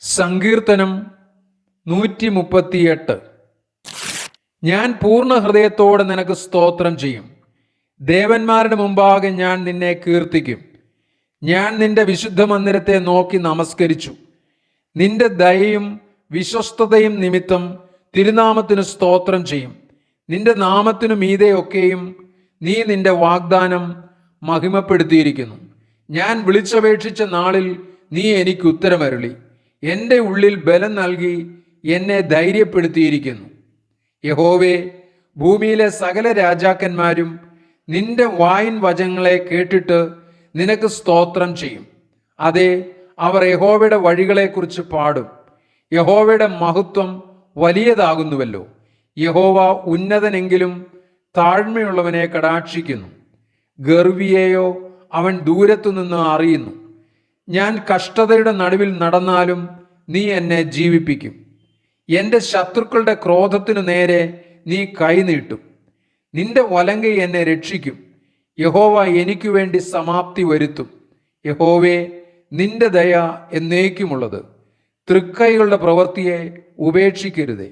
സങ്കീർത്തനം നൂറ്റി മുപ്പത്തിയെട്ട് ഞാൻ പൂർണ ഹൃദയത്തോടെ നിനക്ക് സ്തോത്രം ചെയ്യും. ദേവന്മാരുടെ മുമ്പാകെ ഞാൻ നിന്നെ കീർത്തിക്കും. ഞാൻ നിന്റെ വിശുദ്ധ മന്ദിരത്തെ നോക്കി നമസ്കരിച്ചു. നിന്റെ ദയയും വിശ്വസ്തതയും നിമിത്തം തിരുനാമത്തിന് സ്തോത്രം ചെയ്യും. നിന്റെ നാമത്തിനു മീതെയൊക്കെയും നീ നിന്റെ വാഗ്ദാനം മഹിമപ്പെടുത്തിയിരിക്കുന്നു. ഞാൻ വിളിച്ചപേക്ഷിച്ച നാളിൽ നീ എനിക്ക് ഉത്തരമരുളി. എന്റെ ഉള്ളിൽ ബലം നൽകി എന്നെ ധൈര്യപ്പെടുത്തിയിരിക്കുന്നു. യഹോവേ ഭൂമിയിലെ സകല രാജാക്കന്മാരും നിന്റെ വായിൻ വചങ്ങളെ കേട്ടിട്ട് നിനക്ക് സ്തോത്രം ചെയ്യും. അതെ അവർ യഹോവയുടെ വഴികളെക്കുറിച്ച് പാടും. യഹോവയുടെ മഹത്വം വലിയതാകുന്നുവല്ലോ. യഹോവ ഉന്നതനെങ്കിലും താഴ്മയുള്ളവനെ കടാക്ഷിക്കുന്നു. ഗർവിയെയോ അവൻ ദൂരത്തു നിന്ന് അറിയുന്നു. ഞാൻ കഷ്ടതയുടെ നടുവിൽ നടന്നാലും നീ എന്നെ ജീവിപ്പിക്കും. എന്റെ ശത്രുക്കളുടെ ക്രോധത്തിനു നേരെ നീ കൈനീട്ടും നിന്റെ വലങ്കൈ എന്നെ രക്ഷിക്കും. യഹോവ എനിക്കു വേണ്ടി സമാപ്തി വരുത്തും. യഹോവേ നിന്റെ ദയ എന്നേക്കുമുള്ളത്. തൃക്കൈകളുടെ പ്രവൃത്തിയെ ഉപേക്ഷിക്കരുതേ.